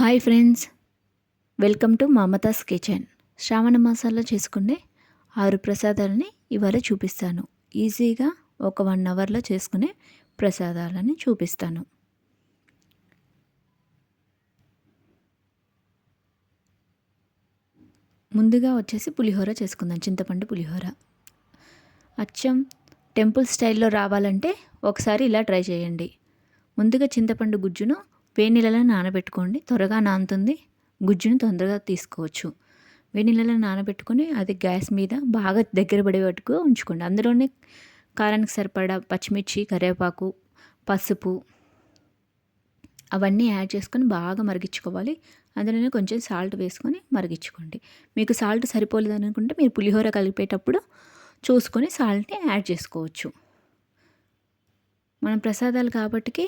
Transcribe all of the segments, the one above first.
Hi friends. Welcome to Mamata's kitchen. Shravana మాసాల్లో చేసుకునే ఆరు ప్రసాదాలని ఇవాళ చూపిస్తాను. ఈజీగా ఒక వన్ అవర్లో చేసుకునే ప్రసాదాలని చూపిస్తాను. ముందుగా వచ్చేసి పులిహోర చేసుకుందాం. చింతపండు పులిహోర. అచ్చం టెంపుల్ స్టైల్లో రావాలంటే ఒకసారి ఇలా ట్రై చేయండి. ముందుగా చింతపండు గుజ్జును వేడి నీళ్ళలో నానబెట్టుకోండి. త్వరగా నానుతుంది. గుజ్జును తొందరగా తీసుకోవచ్చు. వేడి నీళ్ళలో నానబెట్టుకొని అది గ్యాస్ మీద బాగా దగ్గర పడేటట్టుగా ఉంచుకోండి. అందులోనే కారానికి సరిపడా పచ్చిమిర్చి కరివేపాకు పసుపు అవన్నీ యాడ్ చేసుకొని బాగా మరిగించుకోవాలి. అందులోనే కొంచెం సాల్ట్ వేసుకొని మరిగించుకోండి. మీకు సాల్ట్ సరిపోలేదు అనుకుంటే మీరు పులిహోర కలిపేటప్పుడు చూసుకొని సాల్ట్ని యాడ్ చేసుకోవచ్చు. మనం ప్రసాదాలు కాబట్టి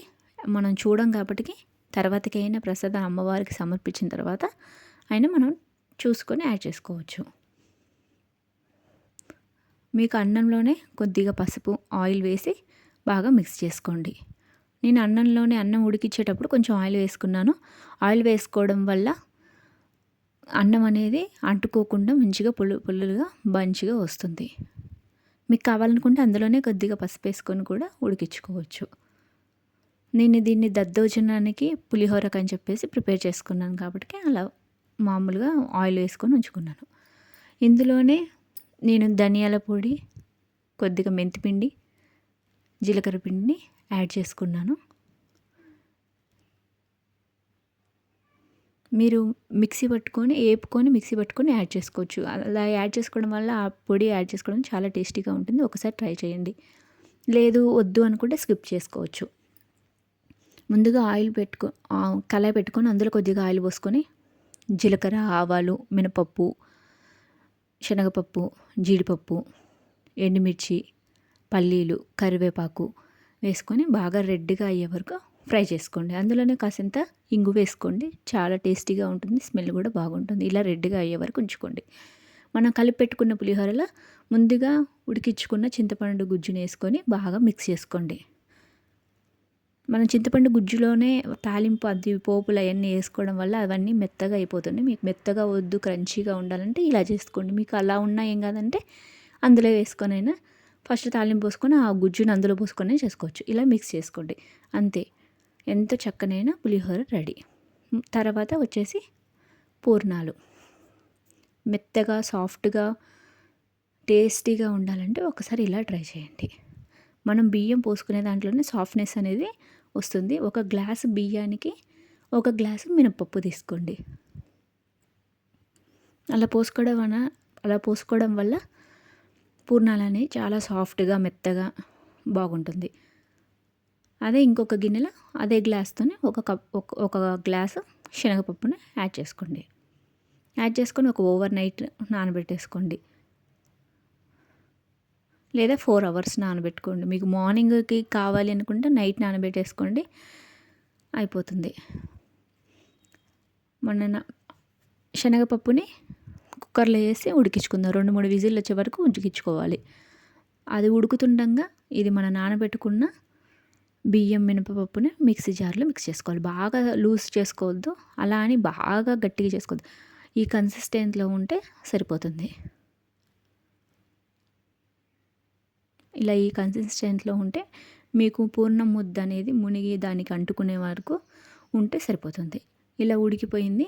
మనం చూడం కాబట్టి తర్వాతకి అయినా ప్రసాదం అమ్మవారికి సమర్పించిన తర్వాత అయినా మనం చూసుకొని యాడ్ చేసుకోవచ్చు. మీకు అన్నంలోనే కొద్దిగా పసుపు ఆయిల్ వేసి బాగా మిక్స్ చేసుకోండి. నేను అన్నంలోనే అన్నం ఉడికించేటప్పుడు కొంచెం ఆయిల్ వేసుకున్నాను. ఆయిల్ వేసుకోవడం వల్ల అన్నం అనేది అంటుకోకుండా మంచిగా పుల్లు పుల్లులుగా మంచిగా వస్తుంది. మీకు కావాలనుకుంటే అందులోనే కొద్దిగా పసుపు వేసుకొని కూడా ఉడికించుకోవచ్చు. నేను దీన్ని దద్దోజనానికి పులిహోరకు అని చెప్పేసి ప్రిపేర్ చేసుకున్నాను కాబట్టి అలా మామూలుగా ఆయిల్ వేసుకొని ఉంచుకున్నాను. ఇందులోనే నేను ధనియాల పొడి కొద్దిగా మెంతిపిండి జీలకర్ర పిండిని యాడ్ చేసుకున్నాను. మీరు మిక్సీ పట్టుకొని వేపుకొని మిక్సీ పట్టుకొని యాడ్ చేసుకోవచ్చు. అలా యాడ్ చేసుకోవడం వల్ల ఆ పొడి యాడ్ చేసుకోవడం చాలా టేస్టీగా ఉంటుంది. ఒకసారి ట్రై చేయండి. లేదు వద్దు అనుకుంటే స్కిప్ చేసుకోవచ్చు. ముందుగా ఆయిల్ పెట్టుకో కళాయి పెట్టుకొని అందులో కొద్దిగా ఆయిల్ పోసుకొని జీలకర్ర ఆవాలు మినపప్పు శనగపప్పు జీడిపప్పు ఎండుమిర్చి పల్లీలు కరివేపాకు వేసుకొని బాగా రెడ్గా అయ్యే వరకు ఫ్రై చేసుకోండి. అందులోనే కాసింత ఇంగు వేసుకోండి. చాలా టేస్టీగా ఉంటుంది. స్మెల్ కూడా బాగుంటుంది. ఇలా రెడ్గా అయ్యే వరకు ఉంచుకోండి. మనం కలిపి పెట్టుకున్న పులిహోరలో ముందుగా ఉడికించుకున్న చింతపండు గుజ్జుని వేసుకొని బాగా మిక్స్ చేసుకోండి. మనం చింతపండు గుజ్జులోనే తాలింపు అది పోపులు అవన్నీ వేసుకోవడం వల్ల అవన్నీ మెత్తగా అయిపోతుంది. మీకు మెత్తగా వద్దు క్రంచీగా ఉండాలంటే ఇలా చేసుకోండి. మీకు అలా ఉన్నా ఏం కాదంటే అందులో వేసుకొని అయినా ఫస్ట్ తాలింపు పోసుకొని ఆ గుజ్జుని అందులో పోసుకొని చేసుకోవచ్చు. ఇలా మిక్స్ చేసుకోండి. అంతే. ఎంత చక్కనైనా పులిహోర రెడీ. తర్వాత వచ్చేసి పూర్ణాలు. మెత్తగా సాఫ్ట్గా టేస్టీగా ఉండాలంటే ఒకసారి ఇలా ట్రై చేయండి. మనం బియ్యం పోసుకునే దాంట్లోనే సాఫ్ట్నెస్ అనేది వస్తుంది. ఒక గ్లాసు బియ్యానికి ఒక గ్లాసు మినపప్పు తీసుకోండి. అలా పోసుకోవడం వలన అలా పోసుకోవడం వల్ల పూర్ణాలు అనేవి చాలా సాఫ్ట్గా మెత్తగా బాగుంటుంది. అదే ఇంకొక గిన్నెలో అదే గ్లాస్తోనే ఒక కప్ ఒక గ్లాసు శనగపప్పును యాడ్ చేసుకోండి. యాడ్ చేసుకొని ఒక ఓవర్ నైట్ నానబెట్టేసుకోండి. లేదా ఫోర్ అవర్స్ నానబెట్టుకోండి. మీకు మార్నింగ్కి కావాలి అనుకుంటే నైట్ నానబెట్టేసుకోండి. అయిపోతుంది. మొన్న శనగపప్పుని కుక్కర్లో వేసి ఉడికించుకుందాం. రెండు మూడు విజిల్లు వచ్చే వరకు ఉడికించుకోవాలి. అది ఉడుకుతుండగా ఇది మన నానబెట్టుకున్న బియ్యం మినపప్పుని మిక్సీ జార్లో మిక్స్ చేసుకోవాలి. బాగా లూజ్ చేసుకోవద్దు. అలా అని బాగా గట్టిగా చేసుకోవద్దు. ఈ కన్సిస్టెంట్లో ఉంటే సరిపోతుంది. ఇలా ఈ కన్సిస్టెంట్లో ఉంటే మీకు పూర్ణ ముద్ద అనేది మునిగి దానికి అంటుకునే వరకు ఉంటే సరిపోతుంది. ఇలా ఉడికిపోయింది.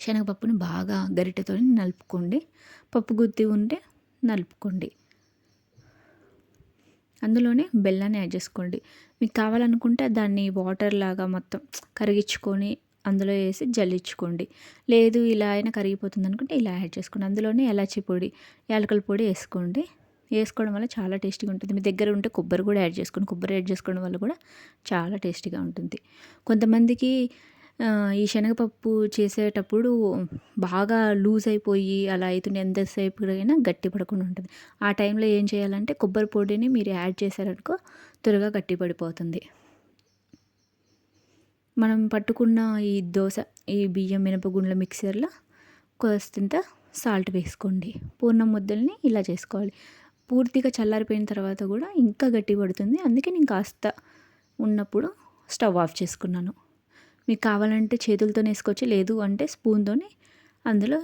శనగపప్పుని బాగా గరిటెతో నలుపుకోండి. పప్పు గుత్తి ఉంటే నలుపుకోండి. అందులోనే బెల్లాన్ని యాడ్ చేసుకోండి. మీకు కావాలనుకుంటే దాన్ని వాటర్ లాగా మొత్తం కరిగించుకొని అందులో వేసి జల్లించుకోండి. లేదు ఇలా అయినా కరిగిపోతుంది అనుకుంటే ఇలా యాడ్ చేసుకోండి. అందులోనే ఎలాచి పొడి యాలకల పొడి వేసుకోండి. వేసుకోవడం వల్ల చాలా టేస్టీగా ఉంటుంది. మీ దగ్గర ఉంటే కొబ్బరి కూడా యాడ్ చేసుకోండి. కొబ్బరి యాడ్ చేసుకోవడం వల్ల కూడా చాలా టేస్టీగా ఉంటుంది. కొంతమందికి ఈ శనగపప్పు చేసేటప్పుడు బాగా లూజ్ అయిపోయి అలా అవుతుంది ఎంతసేపు అయినా గట్టి పడకుండా ఉంటుంది. ఆ టైంలో ఏం చేయాలంటే కొబ్బరి పొడిని మీరు యాడ్ చేశారనుకో త్వరగా గట్టి పడిపోతుంది. మనం పట్టుకున్న ఈ దోశ ఈ బియ్యం మినపగుండ్ల మిక్సర్లో కొంత సాల్ట్ వేసుకోండి. పూర్ణ ముద్దల్ని ఇలా చేసుకోవాలి. పూర్తిగా చల్లారిపోయిన తర్వాత కూడా ఇంకా గట్టి పడుతుంది. అందుకే నేను కాస్త ఉన్నప్పుడు స్టవ్ ఆఫ్ చేసుకున్నాను. మీకు కావాలంటే చేతులతో వేసుకోవచ్చు లేదు అంటే స్పూన్తోని. అందులో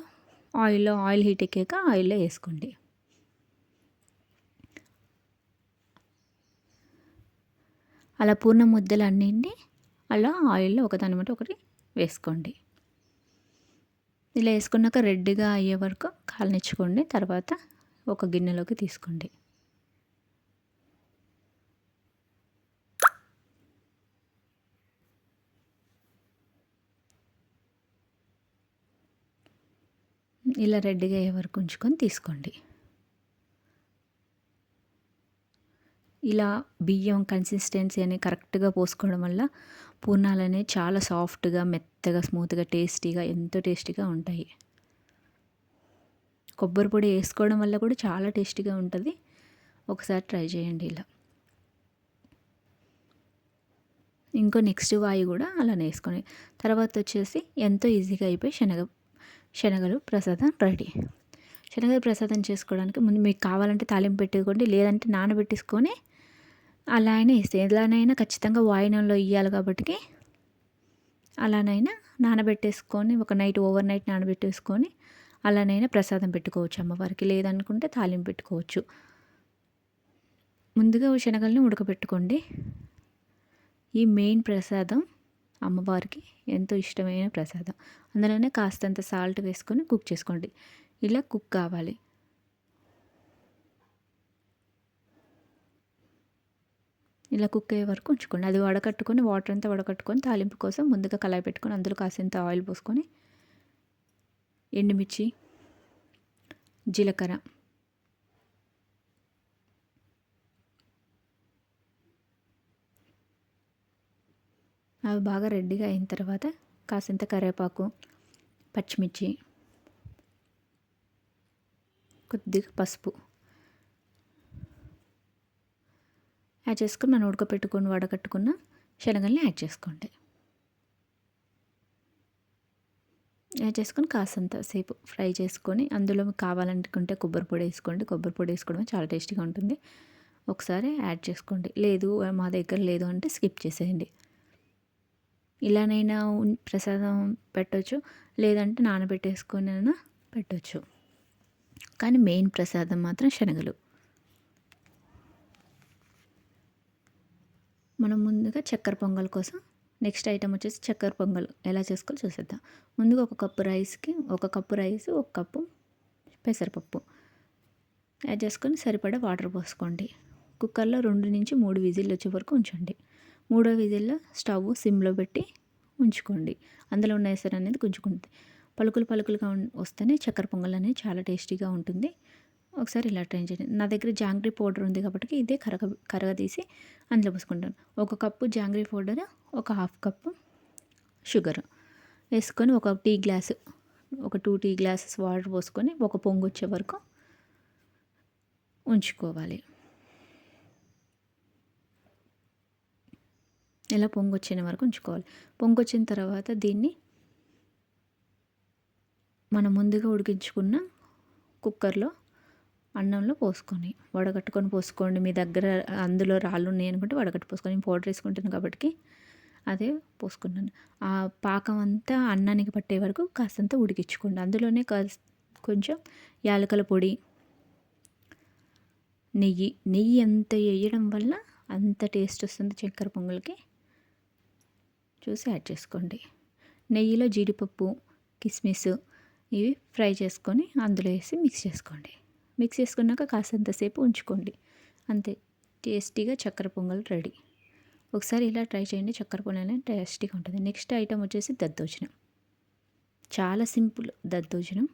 ఆయిల్లో ఆయిల్ హీట్ ఎక్కాక ఆయిల్లో వేసుకోండి. అలా పూర్ణ ముద్దలు అన్నింటినీ అలా ఆయిల్లో ఒకదాని బట్టి ఒకటి వేసుకోండి. ఇలా వేసుకున్నాక రెడ్గా అయ్యే వరకు కాలనిచ్చుకోండి. తర్వాత ఒక గిన్నెలోకి తీసుకోండి. ఇలా రెడ్డిగా అయ్యే వరకు ఉంచుకొని తీసుకోండి. ఇలా బియ్యం కన్సిస్టెన్సీ అనేది కరెక్ట్గా పోసుకోవడం వల్ల పూర్ణాలు అనేవి చాలా సాఫ్ట్గా మెత్తగా స్మూత్గా టేస్టీగా ఎంతో టేస్టీగా ఉంటాయి. కొబ్బరి పొడి వేసుకోవడం వల్ల కూడా చాలా టేస్టీగా ఉంటుంది. ఒకసారి ట్రై చేయండి ఇలా. ఇంకో నెక్స్ట్ వాయి కూడా అలానే వేసుకొని తర్వాత వచ్చేసి ఎంతో ఈజీగా అయిపోయి శనగ శనగలు ప్రసాదం రెడీ. శనగలు ప్రసాదం చేసుకోవడానికి ముందు మీకు కావాలంటే తాలింపు పెట్టుకోండి లేదంటే నానబెట్టేసుకొని అలా అయినా వేస్తే ఎలానైనా ఖచ్చితంగా వాయినంలో ఇవ్వాలి కాబట్టి అలానైనా నానబెట్టేసుకొని ఒక నైట్ ఓవర్ నైట్ నానబెట్టేసుకొని అలానైనా ప్రసాదం పెట్టుకోవచ్చు అమ్మవారికి. లేదనుకుంటే తాలింపు పెట్టుకోవచ్చు. ముందుగా శనగల్ని ఉడకబెట్టుకోండి. ఈ మెయిన్ ప్రసాదం అమ్మవారికి ఎంతో ఇష్టమైన ప్రసాదం. అందులోనే కాస్తంత సాల్ట్ వేసుకొని కుక్ చేసుకోండి. ఇలా కుక్ కావాలి. ఇలా కుక్ అయ్యే వరకు ఉంచుకోండి. అది వడకట్టుకొని వాటర్ అంతా వడకట్టుకొని తాలింపు కోసం ముందుగా కళాయి పెట్టుకొని అందులో కాసింత ఆయిల్ పోసుకొని ఎండుమిర్చి జీలకర్ర. అవి బాగా రెడ్డిగా అయిన తర్వాత కాసింత కరివేపాకు పచ్చిమిర్చి కొద్దిగా పసుపు. యాడ్ చేసుకుని మనం ఉడకపెట్టుకొని వడకట్టుకున్న శనగల్ని యాడ్ చేసుకోండి. యాడ్ చేసుకొని కాసంత సేపు ఫ్రై చేసుకొని అందులో కావాలనుకుంటే కొబ్బరి పొడి వేసుకోండి. కొబ్బరి పొడి వేసుకోవడం చాలా టేస్టీగా ఉంటుంది. ఒకసారి యాడ్ చేసుకోండి. లేదు మా దగ్గర లేదు అంటే స్కిప్ చేసేయండి. ఇలానైనా ప్రసాదం పెట్టవచ్చు లేదంటే నానబెట్టేసుకొని అయినా పెట్టవచ్చు కానీ మెయిన్ ప్రసాదం మాత్రం శనగలు. మనం ముందుగా చక్కెర పొంగల్ కోసం నెక్స్ట్ ఐటమ్ వచ్చేసి చక్కెర పొంగల్. ఎలా చేసుకోవాలో చూసేద్దాం. ముందుగా ఒక కప్పు రైస్కి ఒక కప్పు రైస్ ఒక కప్పు పెసరపప్పు. యాడ్ చేసుకొని సరిపడా వాటర్ పోసుకోండి. కుక్కర్లో రెండు నుంచి మూడు విజిల్లు వచ్చే వరకు ఉంచండి. మూడో విజిల్లో స్టవ్ సిమ్లో పెట్టి ఉంచుకోండి. అందులో ఉన్న ఎసరు అనేది గుంజుకుంటుంది. పలుకులు పలుకులుగా వస్తేనే చక్కెర పొంగల్ అనేది చాలా టేస్టీగా ఉంటుంది. ఒకసారి ఇలా ట్రై చేయండి. నా దగ్గర జాంగ్రీ పౌడర్ ఉంది కాబట్టి ఇదే కరగ కరగదీసి అందులో పోసుకుంటాను. ఒక కప్పు జాంగ్రీ పౌడర్ ఒక హాఫ్ కప్పు షుగర్ వేసుకొని ఒక టీ గ్లాసు ఒక టూ టీ గ్లాసెస్ వాటర్ పోసుకొని ఒక పొంగు వచ్చే వరకు ఉంచుకోవాలి. ఇలా పొంగు వచ్చిన వరకు ఉంచుకోవాలి. పొంగు వచ్చిన తర్వాత దీన్ని మనం ముందుగా ఉడికించుకున్న కుక్కర్లో అన్నంలో పోసుకొని వడగట్టుకొని పోసుకోండి. మీ దగ్గర అందులో రాళ్ళు ఉన్నాయి అనుకుంటే వడగట్టు పోసుకొని పౌడర్ వేసుకుంటాను కాబట్టి అదే పోసుకున్నాను. ఆ పాకం అంతా అన్నానికి పట్టే వరకు కాస్తంత ఉడికించుకోండి. అందులోనే కొంచెం యాలకల పొడి నెయ్యి నెయ్యి ఎంత వేయడం వల్ల అంత టేస్ట్ వస్తుంది చక్కెర పొంగల్కి. చూసి యాడ్ చేసుకోండి. నెయ్యిలో జీడిపప్పు కిస్మిస్ ఇవి ఫ్రై చేసుకొని అందులో వేసి మిక్స్ చేసుకోండి. మిక్స్ చేసుకున్నాక కాసంతసేపు ఉంచుకోండి. అంతే. టేస్టీగా చక్కెర పొంగల్ రెడీ. ఒకసారి ఇలా ట్రై చేయండి. చక్కెర పొంగల్ టేస్టీగా ఉంటుంది. నెక్స్ట్ ఐటమ్ వచ్చేసి దద్దోజనం. చాలా సింపుల్ దద్దోజనం.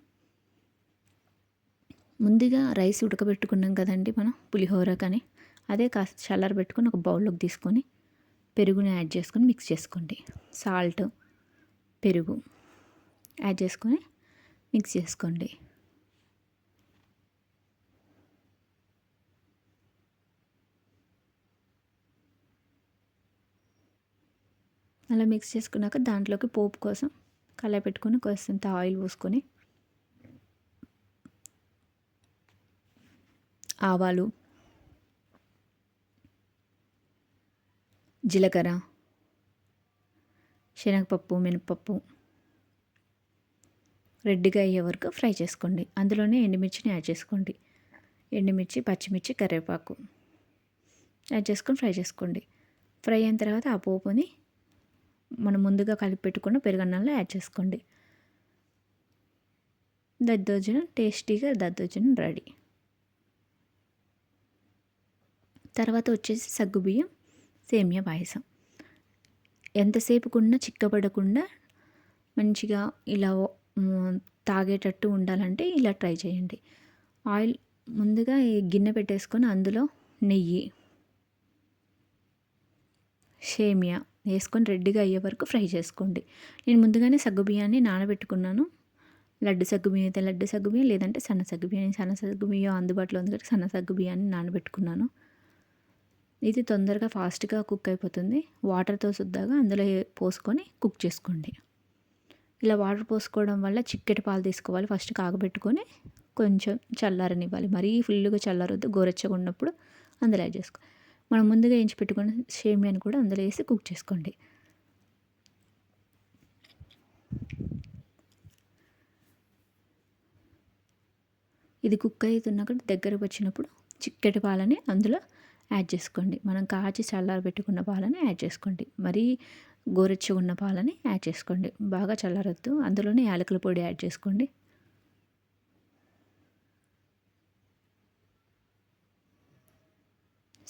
ముందుగా రైస్ ఉడకబెట్టుకున్నాం కదండి మనం పులిహోర కానీ అదే కాస్త చల్లార పెట్టుకొని ఒక బౌల్లోకి తీసుకొని పెరుగుని యాడ్ చేసుకొని మిక్స్ చేసుకోండి. సాల్ట్ పెరుగు యాడ్ చేసుకొని మిక్స్ చేసుకోండి. అలా మిక్స్ చేసుకున్నాక దాంట్లోకి పోపు కోసం కళాయి పెట్టుకొని కొంచెంత ఆయిల్ పోసుకొని ఆవాలు జీలకర్ర శనగపప్పు మినపప్పు రెడ్గా అయ్యే వరకు ఫ్రై చేసుకోండి. అందులోనే ఎండుమిర్చిని యాడ్ చేసుకోండి. ఎండుమిర్చి పచ్చిమిర్చి కరివేపాకు యాడ్ చేసుకొని ఫ్రై చేసుకోండి. ఫ్రై అయిన తర్వాత ఆ పోపుని మనం ముందుగా కలిపి పెట్టుకున్న పెరుగన్నంలో యాడ్ చేసుకోండి. దద్దోజనం టేస్టీగా దద్దోజనం రెడీ. తర్వాత వచ్చేసి సగ్గుబియ్యం సేమియా పాయసం. ఎంతసేపుకున్నా చిక్కబడకుండా మంచిగా ఇలా తాగేటట్టు ఉండాలంటే ఇలా ట్రై చేయండి. ఆయిల్ ముందుగా ఈ గిన్నె పెట్టేసుకొని అందులో నెయ్యి సేమియా వేసుకొని రెడ్డిగా అయ్యే వరకు ఫ్రై చేసుకోండి. నేను ముందుగానే సగ్గుబియ్యాన్ని నానబెట్టుకున్నాను. లడ్డు సగ్గుబియ్యం అయితే లడ్డు సగ్గుబియ్యం లేదంటే సన్న సగ్గుబియ్యం సన్న సగ్గుబియ్యం అందుబాటులో ఉంది కాబట్టి సన్న సగ్గుబియ్యాన్ని నానబెట్టుకున్నాను. ఇది తొందరగా ఫాస్ట్గా కుక్ అయిపోతుంది. వాటర్తో శుద్ధగా అందులో పోసుకొని కుక్ చేసుకోండి. ఇలా వాటర్ పోసుకోవడం వల్ల చిక్కటి పాలు తీసుకోవాలి. ఫస్ట్ కాగబెట్టుకొని కొంచెం చల్లారనివ్వాలి. మరీ ఫుల్గా చల్లారొద్దు. గోరెచ్చగా ఉన్నప్పుడు అందులో యాడ్ చేసుకోవాలి మనం ముందుగా వేయించి పెట్టుకున్న సేమియాని కూడా అందులో వేసి కుక్ చేసుకోండి. ఇది కుక్ అవుతున్నప్పుడు దగ్గరకు వచ్చినప్పుడు చిక్కటి పాలని అందులో యాడ్ చేసుకోండి. మనం కాచి చల్లారి పెట్టుకున్న పాలని యాడ్ చేసుకోండి. మరీ గోరెచ్చగా ఉన్న పాలని యాడ్ చేసుకోండి. బాగా చల్లారొద్దు. అందులోనే యాలకుల పొడి యాడ్ చేసుకోండి.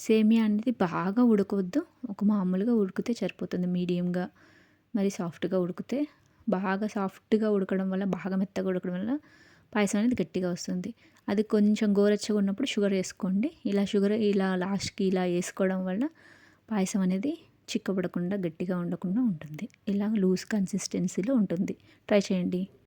సేమియా అనేది బాగా ఉడకవద్దు. ఒక మామూలుగా ఉడికితే సరిపోతుంది మీడియంగా. మరి సాఫ్ట్గా ఉడికితే బాగా సాఫ్ట్గా ఉడకడం వల్ల బాగా మెత్తగా ఉడకడం వల్ల పాయసం అనేది గట్టిగా వస్తుంది. అది కొంచెం గోరెచ్చగా ఉన్నప్పుడు షుగర్ వేసుకోండి. ఇలా షుగర్ ఇలా లాస్ట్కి ఇలా వేసుకోవడం వల్ల పాయసం అనేది చిక్కబడకుండా గట్టిగా ఉండకుండా ఉంటుంది. ఇలా లూజ్ కన్సిస్టెన్సీలో ఉంటుంది. ట్రై చేయండి.